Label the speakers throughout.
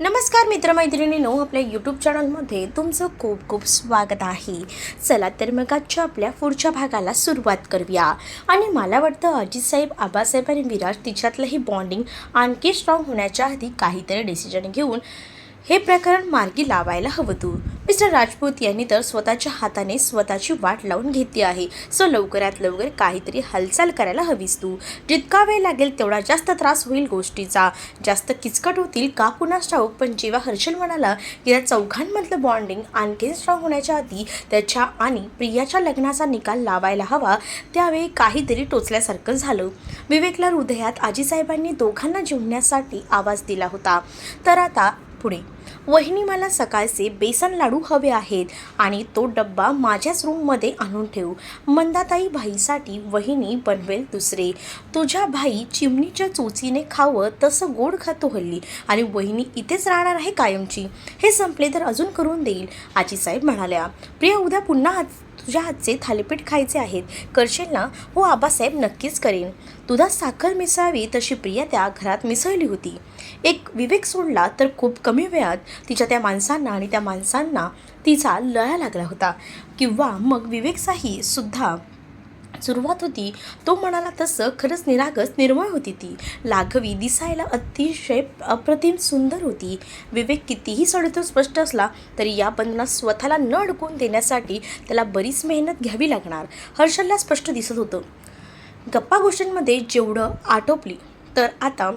Speaker 1: नमस्कार मित्रमैत्रिणींनो आपल्या यूट्यूब चॅनलमध्ये तुमचं खूप खूप स्वागत आहे. चला तर मग आजच्या आपल्या पुढच्या भागाला सुरुवात करूया. आणि मला वाटतं अजितसाहेब आबासाहेब आणि विराज तिच्यातलंही बॉन्डिंग आणखी स्ट्रॉंग होण्याच्या आधी काहीतरी डिसिजन घेऊन हे प्रकरण मार्गी लावायला हवं तू. मिस्टर राजपूत यांनी तर स्वतःच्या हाताने स्वतःची वाट लावून घेतली आहे. सो लवकरात लवकर काहीतरी हालचाल करायला हवीस तू. जितका वेळ लागेल तेवढा जास्त त्रास होईल गोष्टीचा. जास्त किचकट होतील का पुन्हा ठाऊक पण जेव्हा हर्षल म्हणाला की त्या चौघांमधलं बॉन्डिंग आणखी स्ट्रॉंग होण्याच्या आधी त्याच्या आणि प्रियाच्या लग्नाचा निकाल लावायला हवा त्यावेळी काहीतरी टोचल्यासारखं झालं. विवेकला हृदयात आजीसाहेबांनी दोघांना जिवण्यासाठी आवाज दिला होता. तर आता पुढे. वहिनी मला सकाळचे बेसन लाडू हवे आहेत आणि तो डब्बा माझ्याच रूममध्ये आणून ठेव. मंदाताई भाईसाठी वहिनी बनवेल दुसरे. तुझ्या भाई चिमणीच्या चोचीने खावं तसं गोड खातो हल्ली आणि वहिनी इथेच राहणार आहे कायमची. हे संपले तर अजून करून देईल आजीसाहेब म्हणाल्या. प्रिया उद्या पुन्हा हात तुझ्या हातचे थालीपीठ खायचे आहेत. करशील ना हो आबासाहेब नक्कीच करेन. दुधात साखर मिसळावी तशी प्रिया त्या घरात मिसळली होती. एक विवेक सोडला तर खूप कमी वेळात तिच्या त्या माणसांना आणि त्या माणसांना तिचा लळा लागला होता. किंवा मग विवेकचाही सुद्धा सुरुवात होती तो म्हणाला तसं खरंच निरागस निर्मळ होती ती. लाघवी दिसायला अतिशय अप्रतिम सुंदर होती. विवेक कितीही सडतो स्पष्ट असला तरी या बंधनात स्वतःला न अडकून देण्यासाठी त्याला बरीच मेहनत घ्यावी लागणार हर्षलला स्पष्ट दिसत होतं. गप्पा गोष्टींमध्ये जेवढं आटोपली तर आता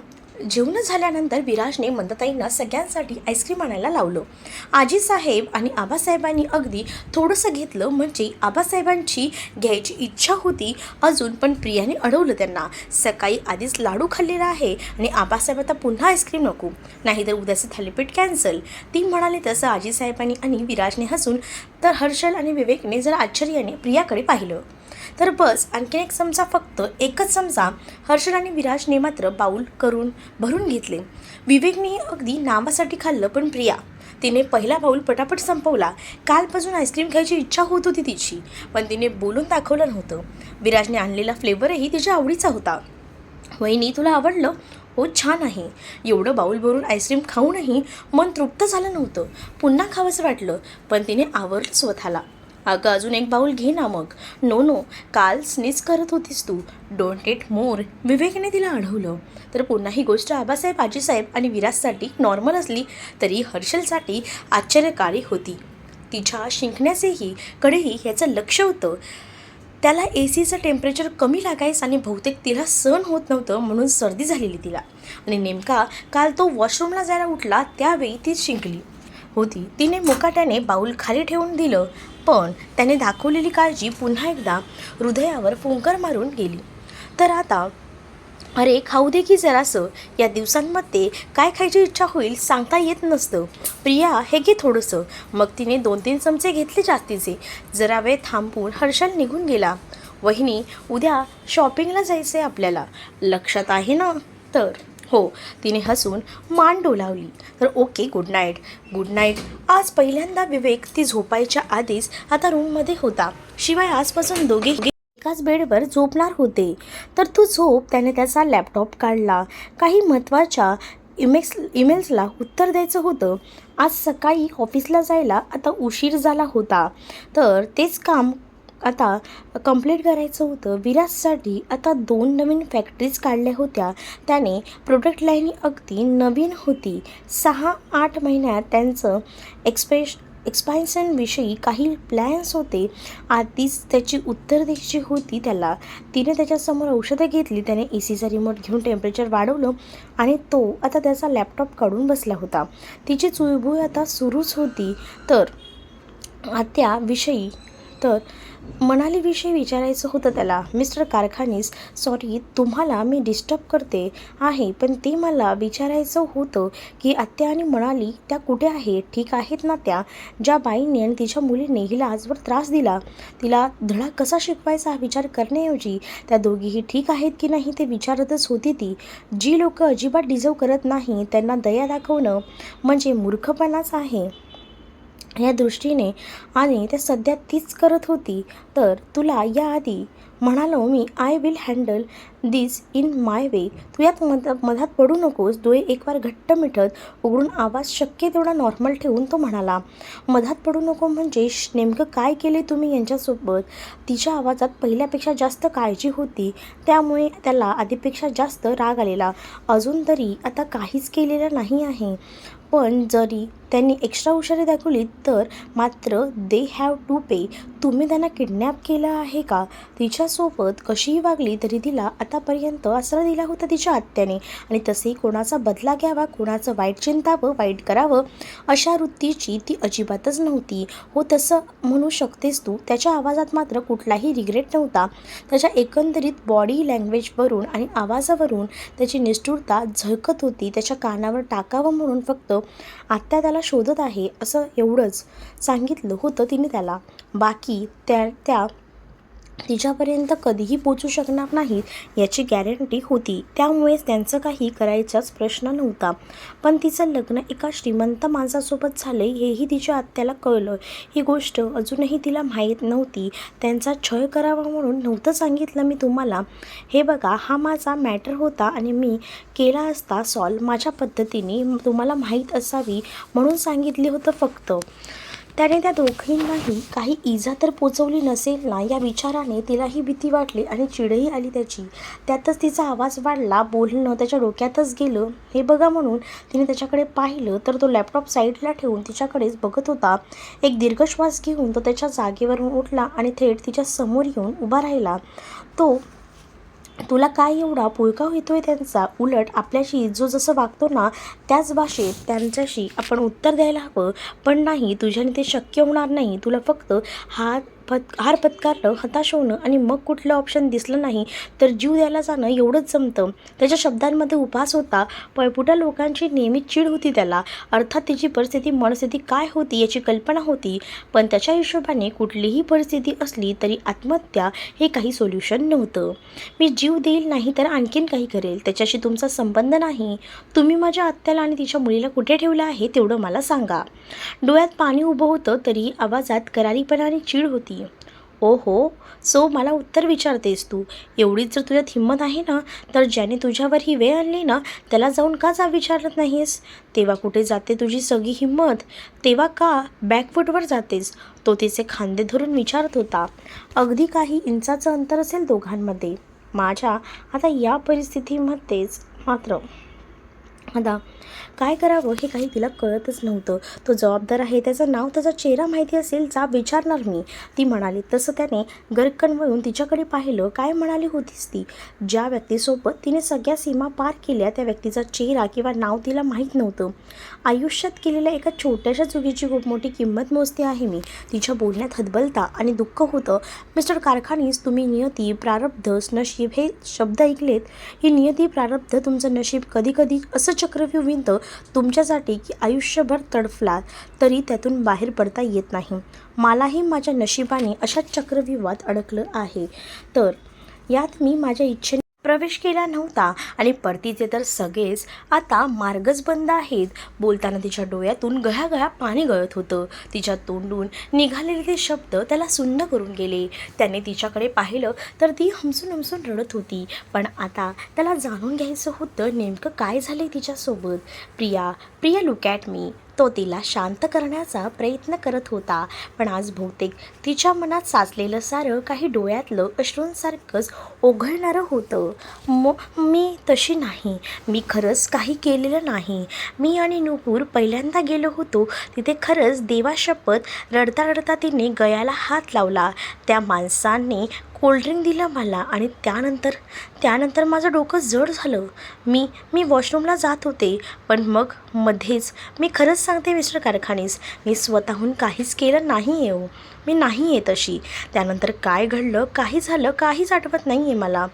Speaker 1: जेवण झाल्यानंतर विराजने मंदताईंना सगळ्यांसाठी आईस्क्रीम आणायला लावलं. आजीसाहेब आणि आबासाहेबांनी अगदी थोडंसं घेतलं म्हणजे आबासाहेबांची घ्यायची इच्छा होती. अजून पण प्रियाने अडवलं त्यांना. सकाळी आधीच लाडू खाल्लेला आहे आणि आबासाहेब आता पुन्हा आईस्क्रीम नको. नाहीतर उद्याचं थालीपीठ कॅन्सल ती म्हणाले तसं आजीसाहेबांनी आणि विराजने हसून तर हर्षल आणि विवेकने जरा आश्चर्याने प्रियाकडे पाहिलं. तर बस आणखीन एक चमचा फक्त एकच चमचा हर्षल आणि विराजने मात्र बाऊल करून भरून घेतले. विवेकने अगदी नावासाठी खाल्लं पण प्रिया तिने पहिला बाऊल पटापट संपवला. कालपासून आईस्क्रीम खायची इच्छा होत होती तिची पण तिने बोलून दाखवलं नव्हतं. विराजने आणलेला फ्लेवरही तिच्या आवडीचा होता. वहिनी तुला आवडलं? हो छान आहे. एवढं बाऊल भरून आईस्क्रीम खाऊनही मन तृप्त झालं नव्हतं. पुन्हा खावंसं वाटलं पण तिने आवरलं स्वतःला अगं अजून एक बाऊल घे ना मग. नो नो काल स्नीच करत होतीस तू. डोंट गेट मोर विवेकने तिला अडवलं. तर पुन्हा ही गोष्ट आबासाहेब आजीसाहेब आणि विराजसाठी नॉर्मल असली तरी हर्षलसाठी आश्चर्यकारी होती. तिच्या शिंकण्याचेही कडेही याचं लक्ष होतं. त्याला ए सीचं टेम्परेचर कमी लागायचं आणि बहुतेक तिला सहन होत नव्हतं म्हणून सर्दी झालेली तिला. आणि नेमका काल तो वॉशरूमला जायला उठला त्यावेळी ती शिंकली. होती. तिने मुकाट्याने बाऊल खाली ठेवून दिलं पण त्याने दाखवलेली काळजी पुन्हा एकदा हृदयावर फुंकर मारून गेली. तर आता अरे खाऊ दे की जरासं. या दिवसांमध्ये काय खायची इच्छा होईल सांगता येत नसतं. प्रिया हे घे थोडंसं. मग तिने दोन तीन चमचे घेतले जास्तीचे. जरा वेळ थांबून हर्षल निघून गेला. वहिनी उद्या शॉपिंगला जायचं आहे आपल्याला. लक्षात आहे ना? तर हो तिने हसून मान डोलावली तर okay good night good night आज पहिल्यांदा विवेक ती झोपायच्या आधीच आता रूममध्ये होता. शिवाय आजपासून दोघे एकाच बेडवर झोपणार होते. तर तू झोप त्याने त्याचा लॅपटॉप काढला. काही महत्त्वाच्या इमेक्स ईमेल्सला उत्तर द्यायचं होतं. आज सकाळी ऑफिसला जायला आता उशीर झाला होता. तर तेच काम आता कंप्लीट करायचं होतं. विराजसाठी आता दोन नवीन फॅक्टरीज काढल्या होत्या. त्याने प्रोडक्ट लाईन अगदी नवीन होती. सहा आठ महिन्यात त्यांचं एक्सपेश एक्सपान्शनविषयी काही प्लॅन्स होते. आधीच त्याची उत्तर द्यायची होती त्याला. तिने त्याच्यासमोर औषधं घेतली. त्याने ए सीचा रिमोट घेऊन टेम्परेचर वाढवलं आणि तो आता त्याचा लॅपटॉप काढून बसला होता. तिची चुळबुळ आता सुरूच होती. तर आत्याविषयी तर मनालीविषयी विचारायचं होतं त्याला. मिस्टर कारखानीस सॉरी तुम्हाला मी डिस्टर्ब करते आहे पण ते मला विचारायचं होतं की आत्या आणि मनाली त्या कुठे आहेत? ठीक आहेत ना त्या? ज्या बाईने आणि तिच्या मुलीने हिला आजवर त्रास दिला. तिला धडा कसा शिकवायचा हा विचार करण्याऐवजी? त्या दोघीही ठीक आहेत की नाही ते विचारतच होती ती. जी लोकं अजिबात डिझर्व करत नाही त्यांना दया दाखवणं म्हणजे मूर्खपणाच आहे. या दृष्टीने आणि त्या सध्या तीच करत होती तर तुला याआधी म्हणालो मी I will handle this in my way तू यात मध मधात पडू नकोस. डोळे एक वार घट्ट मिठत उघडून आवाज शक्य तेवढा नॉर्मल ठेवून तो म्हणाला मधात पडू नको म्हणजे नेमकं काय केले तुम्ही यांच्यासोबत? तिच्या आवाजात पहिल्यापेक्षा जास्त काळजी होती. त्यामुळे त्याला आधीपेक्षा जास्त राग आलेला. अजून तरी आता काहीच केलेलं नाही आहे. पण जरी त्यांनी एक्स्ट्रा हुशारी दाखवली तर मात्र दे हॅव टू पे तुम्ही त्यांना किडनॅप केलं आहे का? तिच्या तिच्यासोबत कशीही वागली तरी तिला आतापर्यंत आसरा दिला होता तिच्या आत्याने. आणि तसेही कोणाचा बदला घ्यावा कोणाचं वाईट चिंतावं वाईट करावं अशा वृत्तीची ती अजिबातच नव्हती. हो तसं म्हणू शकतेस तू त्याच्या आवाजात मात्र कुठलाही रिग्रेट नव्हता. त्याच्या एकंदरीत बॉडी लँग्वेजवरून आणि आवाजावरून त्याची निष्ठुरता झळकत होती. त्याच्या कानावर टाकावं म्हणून फक्त आत्या त्याला शोधत आहे असं एवढंच सांगितलं होतं तिने त्याला. बाकी त्या त्या तिच्यापर्यंत कधीही पोचू शकणार नाहीत याची गॅरंटी होती. त्यामुळेच त्यांचं काही करायचाच प्रश्न नव्हता. पण तिचं लग्न एका श्रीमंत माणसासोबत झालं हेही तिच्या आत्याला कळलं. ही गोष्ट अजूनही तिला माहीत नव्हती. त्यांचा छळ करावा म्हणून नव्हतं सांगितलं मी तुम्हाला. हे बघा हा माझा मॅटर होता आणि मी केला असता सॉल्व माझ्या पद्धतीने तुम्हाला माहीत असावी म्हणून सांगितले होतं फक्त. त्याने त्या दोघींनाही काही इजा तर पोचवली नसेल ना? या विचाराने तिलाही भीती वाटली आणि चिडही आली त्याची. त्यातच तिचा आवाज वाढला बोलणं त्याच्या डोक्यातच गेलं. हे बघा म्हणून तिने त्याच्याकडे पाहिलं तर तो लॅपटॉप साईडला ठेवून तिच्याकडेच बघत होता. एक दीर्घ श्वास घेऊन तो त्याच्या जागेवरून उठला आणि थेट तिच्या समोर येऊन उभा राहिला. तो तुला काय एवढा पुळका होतोय त्यांचा? उलट आपल्याशी जो जसं वागतो ना त्याच भाषेत त्यांच्याशी आपण उत्तर द्यायला हवं. पण नाही तुझ्याने ते शक्य होणार नाही. तुला फक्त हात पत हार पत्कारलं हताश होणं आणि मग कुठलं ऑप्शन दिसलं नाही तर जीव द्यायला जाणं एवढंच जमतं. त्याच्या शब्दांमध्ये उपास होता पळपुट्या लोकांची नेहमी चीड होती त्याला. अर्थात तिची परिस्थिती मनस्थिती काय होती याची कल्पना होती. पण त्याच्या हिशोबाने कुठलीही परिस्थिती असली तरी आत्महत्या हे काही सोल्युशन नव्हतं. मी जीव देईल नाही तर आणखीन काही करेल. त्याच्याशी तुमचा संबंध नाही. तुम्ही माझ्या आत्याला आणि तिच्या मुलीला कुठे ठेवलं आहे तेवढं मला सांगा. डोळ्यात पाणी उभं होतं तरी आवाजात करारीपणाने चीड होती. ओ हो सो मला उत्तर विचारतेस तू. एवढीच जर तुझ्यात हिंमत आहे ना तर ज्याने तुझ्यावर ही वेळ आणली ना त्याला जाऊन का जा विचारत नाहीस तेव्हा कुठे जाते तुझी सगळी हिंमत? तेव्हा का बॅकफूटवर जातेस? तो तिचे खांदे धरून विचारत होता. अगदी काही इंचाचं अंतर असेल दोघांमध्ये. माझ्या आता या परिस्थितीमध्येच मात्र आता काय करावं हे काही तिला कळतच नव्हतं. तो जबाबदार आहे त्याचं नाव त्याचा चेहरा माहिती असेल जा विचारणार मी. ती म्हणाली तसं त्याने गरकन वळून तिच्याकडे पाहिलं काय म्हणाली होतीस ती? ज्या व्यक्तीसोबत तिने सगळ्या सीमा पार केल्या त्या व्यक्तीचा चेहरा किंवा नाव तिला माहीत नव्हतं. आयुष्यात केलेल्या एका छोट्याशा चुकीची खूप मोठी किंमत मोजते आहे मी. तिच्या बोलण्यात हतबलता आणि दुःख होतं. मिस्टर कारखानीस तुम्ही नियती प्रारब्ध नशीब हे शब्द ऐकलेत. ही नियती प्रारब्ध तुमचं नशीब कधीकधी असं चक्रव्यूह विणतं तुमच्यासाठी की आयुष्यभर तडफलात तरी त्यातून बाहेर पडता येत नाही. मलाही माझ्या नशिबाने अशाच चक्रव्यूहात अडकलं आहे. तर यात मी माझ्या इच्छेने प्रवेश केला नव्हता. आणि परतीचे तर सगळेच आता मार्गच बंद आहेत. बोलताना तिच्या डोळ्यातून गळागळा पाणी गळत होतं. तिच्या तोंडून निघालेले ते शब्द त्याला सुन्न करून गेले. त्याने तिच्याकडे पाहिलं तर ती हमसून हमसून रडत होती. पण आता त्याला जाणून घ्यायचं होतं नेमकं काय झालं तिच्यासोबत. Priya Priya look at me तो तिला शांत करण्याचा प्रयत्न करत होता. पण आज बहुतेक तिच्या मनात साचलेलं सारं काही डोळ्यातलं अश्रूंसारखंच ओघळणारं होतं. म मी तशी नाही. मी खरंच काही केलेलं नाही. मी आणि नुपूर पहिल्यांदा गेलो होतो. तिथे खरंच देवाशपथ रडता रडता तिने गळ्याला हात लावला. त्या माणसाने कोल्ड्रिंक दिलं मला आणि त्यानंतर त्यानंतर माझं डोकं जड झालं. मी मी वॉशरूमला जात होते पण मग मध्येच मी खरंच सांगते मिस्टर कारखानीस मी स्वतःहून काहीच केलं नाही येऊ हो. मी नाही आहे तशी त्यानंतर काय घडलं काही झालं काहीच आठवत नाही आहे मला.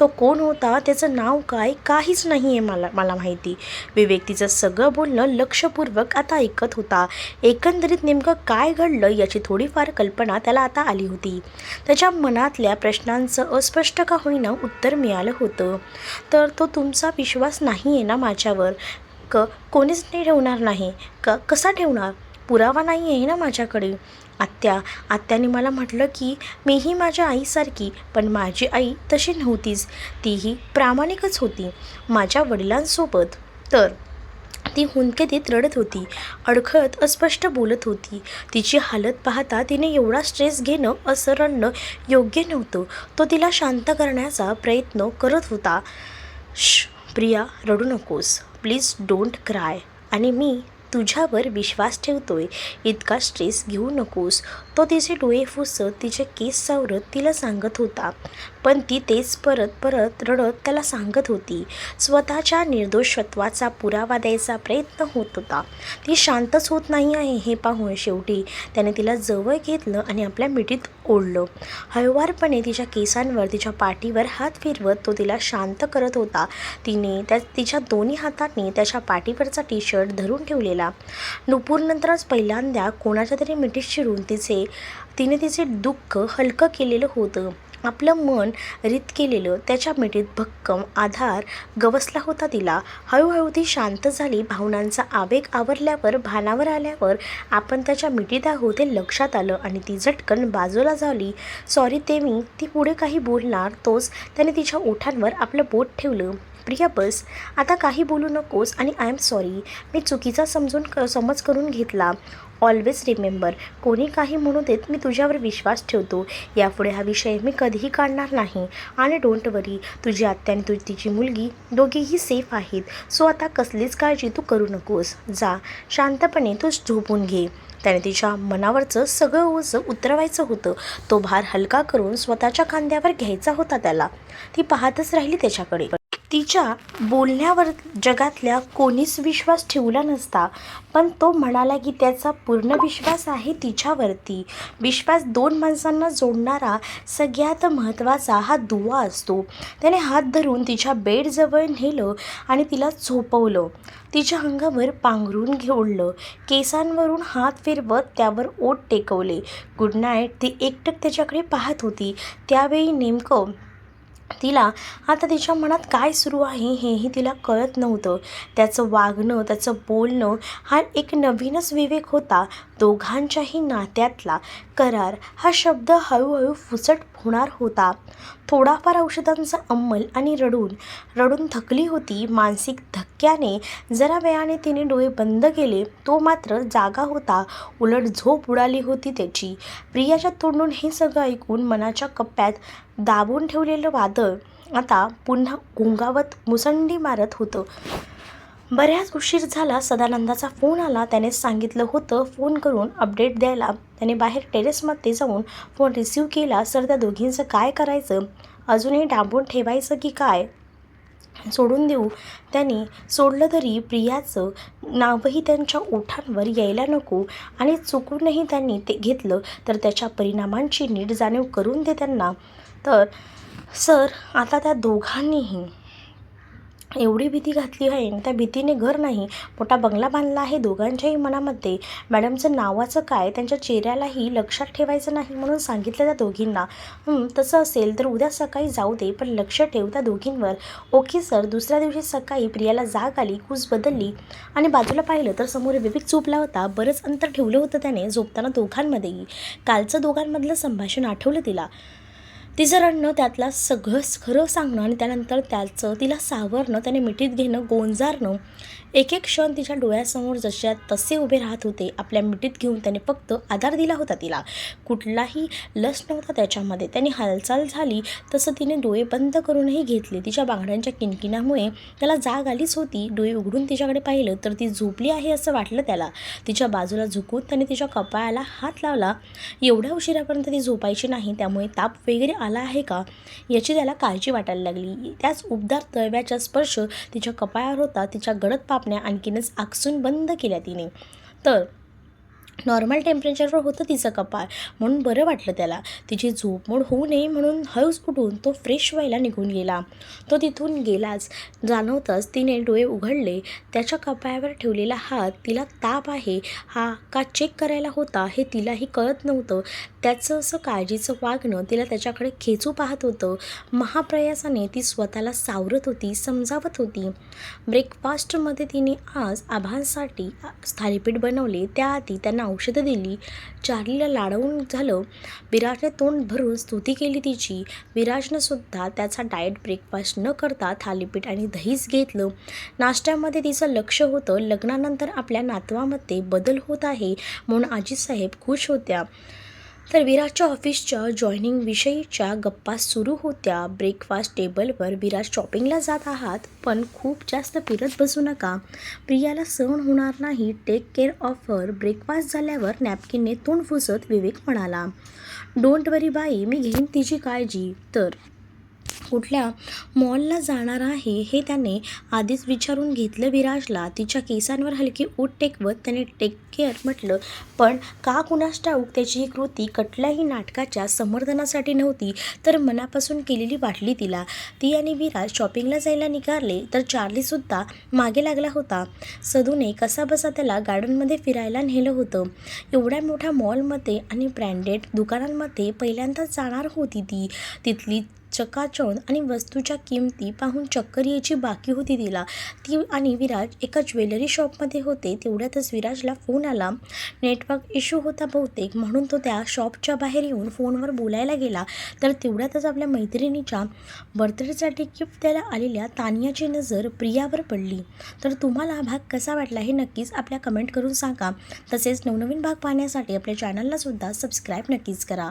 Speaker 1: तो कोण होता त्याचं नाव काय काहीच नाही आहे मला मला माहिती. विवेक तिचं सगळं बोलणं लक्षपूर्वक आता ऐकत होता. एकंदरीत नेमकं काय घडलं याची थोडीफार कल्पना त्याला आता आली होती. त्याच्या मनातल्या प्रश्नांचं अस्पष्ट का होईना उत्तर मिळालं होतं. तर तो तुमचा विश्वास नाही आहे ना माझ्यावर? क कोणीच नाही ठेवणार नाही. क कसा ठेवणार? पुरावा नाही आहे ना माझ्याकडे. आत्या आत्याने मला म्हटलं की मीही माझ्या आईसारखी पण माझी आई तशी नव्हतीच. तीही प्रामाणिकच होती माझ्या वडिलांसोबत. तर ती हुंदकेतीत रडत होती. अडखळत अस्पष्ट बोलत होती. तिची हालत पाहता तिने एवढा स्ट्रेस घेणं असं रडणं योग्य नव्हतं. तो तिला शांत करण्याचा प्रयत्न करत होता. श प्रिया रडू नकोस. Please don't cry. आणि मी तुझ्यावर विश्वास ठेवतोय. इतका स्ट्रेस घेऊ नकोस. तो तिचे डोळे फुसत तिचे केस सावरत तिला सांगत होता. पण ती तेच परत परत रडत त्याला सांगत होती. स्वतःच्या निर्दोषत्वाचा पुरावा द्यायचा प्रयत्न होत होता. ती शांतच होत नाही आहे हे पाहून शेवटी त्याने तिला जवळ घेतलं आणि आपल्या मिठीत ओढलं. हळुवारपणे तिच्या केसांवर तिच्या पाठीवर हात फिरवत तो तिला शांत करत होता. तिने त्या तिच्या दोन्ही हातांनी त्याच्या पाठीवरचा टी शर्ट धरून ठेवलेला नुपूरनंतरच पहिल्यांदा कोणाच्या तरी मिठीत शिरून तिचे तिने तिचे दुःख हलकं केलेलं होतं. आपलं मन रित केलेलं त्याच्या मिठीत भक्कम आधार गवसला होता तिला. हळूहळू ती शांत झाली भावनांचा आवेग आवरल्यावर भानावर आल्यावर आपण त्याच्या मिठीत आहोत हे लक्षात आलं आणि ती झटकन बाजूला झाली. सॉरी ते मी ती पुढे काही बोलणार तोच. त्याने तिच्या ओठांवर आपलं बोट ठेवलं. प्रिया बस. आता काही बोलू नकोस आणि आय एम सॉरी मी चुकीचा समजून क समज करून घेतला. ऑलवेज रिमेंबर कोणी काही म्हणू देत मी तुझ्यावर विश्वास ठेवतो. यापुढे हा विषय मी कधीही काढणार नाही. आणि डोंट वरी तुझी आत्या आणि तुझी तिची मुलगी दोघेही सेफ आहेत. सो आता कसलीच काळजी तू करू नकोस. जा शांतपणे तू झोपून घे. त्याने तिच्या मनावरचं सगळं ओझं उतरवायचं होतं. तो भार हलका करून स्वतःच्या खांद्यावर घ्यायचा होता त्याला. ती पाहतच राहिली त्याच्याकडे. तिच्या बोलण्यावर जगातल्या कोणीच विश्वास ठेवला नसता पण तो म्हणाला की त्याचा पूर्ण विश्वास आहे तिच्यावरती. विश्वास दोन माणसांना जोडणारा सगळ्यात महत्त्वाचा हा दुवा असतो. त्याने हात धरून तिच्या बेडजवळ नेलं आणि तिला झोपवलं. तिच्या अंगावर पांघरून घेऊडलं केसांवरून हात फिरवत त्यावर ओठ टेकवले. गुड नाईट ती एकटक त्याच्याकडे पाहत होती. त्यावेळी नेमकं तिला आता तिच्या मनात काय सुरू आहे हेही तिला कळत नव्हतं. त्याचं वागणं त्याचं बोलणं हा एक नवीनच विवेक होता. दोघांच्याही नात्यातला करार हा शब्द हळूहळू फुसट होणार होता. थोडाफार औषधांचा अंमल आणि रडून रडून थकली होती मानसिक धक्क्याने जरा वेळाने तिने डोळे बंद केले. तो मात्र जागा होता. उलट झोप उडाली होती त्याची. प्रियाच्या तोंडून हे सगळं ऐकून मनाच्या कप्प्यात दाबून ठेवलेलं वादळ आता पुन्हा गुंगावत मुसंडी मारत होतं. बऱ्याच उशीर झाला सदानंदाचा फोन आला. त्याने सांगितलं होतं फोन करून अपडेट द्यायला. त्याने बाहेर टेरेसमध्ये जाऊन फोन रिसीव केला. सर त्या दोघींचं काय करायचं? अजूनही डांबून ठेवायचं की काय? सोडून देऊ. त्यांनी सोडलं तरी प्रियाचं नावही त्यांच्या ओठांवर यायला नको आणि चुकूनही त्यांनी ते घेतलं तर त्याच्या परिणामांची नीट जाणीव करून दे त्यांना. तर सर आता त्या दोघांनीही एवढी भीती घातली आहे आणि त्या भीतीने घर नाही मोठा बंगला बांधला आहे दोघांच्याही मनामध्ये. मॅडमचं नावाचं काय त्यांच्या चेहऱ्यालाही लक्षात ठेवायचं नाही म्हणून सांगितलं त्या दोघींना. तसं असेल तर उद्या सकाळी जाऊ दे पण लक्ष ठेव त्या दोघींवर. Okay sir. दुसऱ्या दिवशी सकाळी प्रियाला जाग आली कूस बदलली आणि बाजूला पाहिलं तर समोर विवेक झोपला होता. बरंच अंतर ठेवलं होतं त्याने झोपताना दोघांमध्येही. कालचं दोघांमधलं संभाषण आठवलं तिला. तिचं रडणं त्यातला सगळं खरं सांगणं आणि त्यानंतर त्याचं तिला सावरणं त्याने मिठीत घेणं गोंजारणं एक एक क्षण तिच्या डोळ्यासमोर जशा तसे उभे राहत होते आपल्या मिठीत घेऊन त्याने फक्त आधार दिला होता तिला. कुठलाही लस नव्हता त्याच्यामध्ये. त्याने हालचाल झाली तसं तिने डोळे बंद करूनही घेतले. तिच्या बांगड्यांच्या किनकिनामुळे त्याला जाग आलीच होती. डोळे उघडून तिच्याकडे पाहिलं तर ती झोपली आहे असं वाटलं त्याला. तिच्या बाजूला झुकून त्याने तिच्या कपाळाला हात लावला. एवढ्या उशिरापर्यंत ती झोपायची नाही त्यामुळे ताप वगैरे आला आहे का? याची त्याला काळजी वाटायला लागली. त्याच उबदार तळव्याचा स्पर्श तिच्या कपाळावर होता. तिच्या गडद कापण्या आणखीनच आकसून बंद केल्या तिने. तर नॉर्मल टेम्परेचरवर होतं तिचं कपाळ. म्हणून बरं वाटलं त्याला. तिची झोपमोड होऊ नये म्हणून हळूच उठून तो फ्रेश व्हायला निघून गेला. तो तिथून गेलाच. जाणवताच तिने डोळे उघडले. त्याच्या कपाळावर ठेवलेला हात तिला ताप आहे. हा का चेक करायला होता हे तिलाही कळत नव्हतं. त्याचं असं काळजीचं वागणं तिला त्याच्याकडे खेचू पाहत होतं. महाप्रयासाने ती स्वतःला सावरत होती समजावत होती. ब्रेकफास्टमध्ये तिने आज आभांसाठी थालीपीठ बनवले. त्याआधी त्यांना औषधं दिली. चार्लीला लाडवून झालं. विराजने तोंड भरून स्तुती केली तिची. विराजनं सुद्धा त्याचा डाएट ब्रेकफास्ट न करता थालीपीठ आणि दहीच घेतलं. नाश्त्यामध्ये तिचं लक्ष होतं. लग्नानंतर आपल्या नातवामध्ये बदल होत आहे म्हणून आजीसाहेब खुश होत्या. तर विराजच्या ऑफिसच्या जॉईनिंग विषयीच्या गप्पा सुरू होत्या. ब्रेकफास्ट टेबलवर विराज शॉपिंगला जात आहात पण खूप जास्त फिरत बसू नका. प्रियाला सहन होणार नाही. टेक केअर ऑफर ब्रेकफास्ट झाल्यावर नॅपकिनने तोंड फुसत विवेक म्हणाला डोंट वरी बाई मी घेईन तिची काळजी. तर कुठल्या मॉलला जाणार आहे हे त्याने आधीच विचारून घेतलं विराजला. तिच्या केसांवर हलकी ऊट टेकवत त्याने टेक केअर म्हटलं पण का कुणास ठाऊक त्याची ही कृती कुठल्याही नाटकाच्या समर्थनासाठी नव्हती तर मनापासून केलेली वाटली तिला. ती आणि विराज शॉपिंगला जायला निघाले तर चार्लीसुद्धा मागे लागला होता. सदूने कसाबसा त्याला गार्डनमध्ये फिरायला नेलं होतं. एवढ्या मोठ्या मॉलमध्ये आणि ब्रँडेड दुकानांमध्ये पहिल्यांदाच जाणार होती ती. तिथली चकाचौंध आणि वस्तूच्या किमती पाहून चक्कर यायची बाकी होती तिला. ती आणि विराज एका ज्वेलरी शॉपमध्ये होते. तेवढ्यातच विराजला फोन आला. नेटवर्क इश्यू होता बहुतेक म्हणून तो त्या शॉपच्या बाहेर येऊन फोनवर बोलायला गेला. तर तेवढ्यातच आपल्या मैत्रिणीच्या बर्थडेसाठी गिफ्ट द्यायला आलेल्या तानियाची नजर प्रियावर पडली. तर तुम्हाला हा भाग कसा वाटला हे नक्कीच आपल्या कमेंट करून सांगा. तसेच नवनवीन भाग पाहण्यासाठी आपल्या चॅनलला सुद्धा सबस्क्राईब नक्कीच करा.